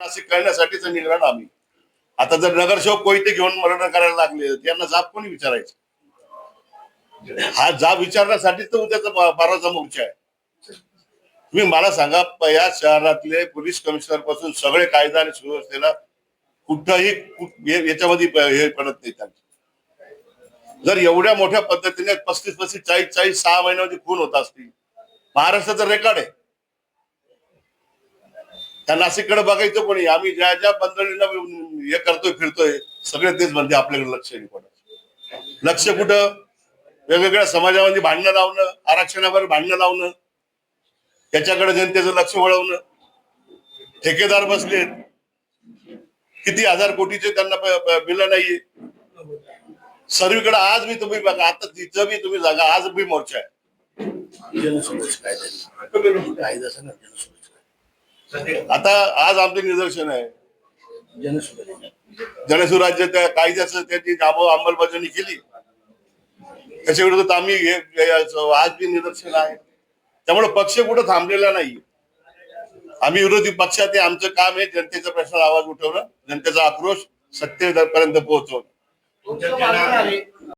असे करण्यासाठीच निघणार ना आम्ही. आता जर नगरसेवक कोयते घेऊन मरण करायला लागले त्यांना जाब कोणी विचारायचं? हा जाब विचारण्यासाठीच तर उद्याचा बाराचा मोर्चा आहे. तुम्ही मला सांगा प- या शहरातले पोलीस कमिशनरपासून सगळे कायदा आणि सुव्यवस्थेला कुठंही याच्यामध्ये हे पडत नाही त्यांचे. जर एवढ्या मोठ्या पद्धतीने पस्तीस पस्तीस चाळीस चाळीस सहा महिन्यामध्ये खून होत असतील. महाराष्ट्राचं रेकॉर्ड आहे. त्या नाशिककडे बघायचं कोणी आम्ही ज्या ज्या बंदरीला हे करतोय फिरतोय सगळे तेच म्हणजे आपल्याकडे लक्ष नाही पडत लक्ष कुठं? वेगवेगळ्या समाजामध्ये भांडणं लावणं आरक्षणावर भांडणं लावणं त्याच्याकडे जनतेचं लक्ष वळवणं. ठेकेदार बसलेत किती हजार कोटीचे त्यांना बिल नाहीये. सर्वीकडे आज मी तुम्ही बघा आता तिथं बी तुम्ही जागा आज बी मोर्चा आहे. जनसुरक्षा कायदा कायदा आता आज आमचे निदर्शन आहे. जनसुराज्य त्या कायद्याचं त्यांनी जाब- अंमलबजावणी केली. त्याच्या विरोधात आम्ही हे- हे- आज बी निदर्शन आहे. त्यामुळे पक्ष कुठं थांबलेला नाही. आम्ही विरोधी पक्षात आहे आमचं काम आहे जनतेचा प्रश्न आवाज उठवणं जनतेचा आक्रोश सत्तेपर्यंत पोहोचवणं.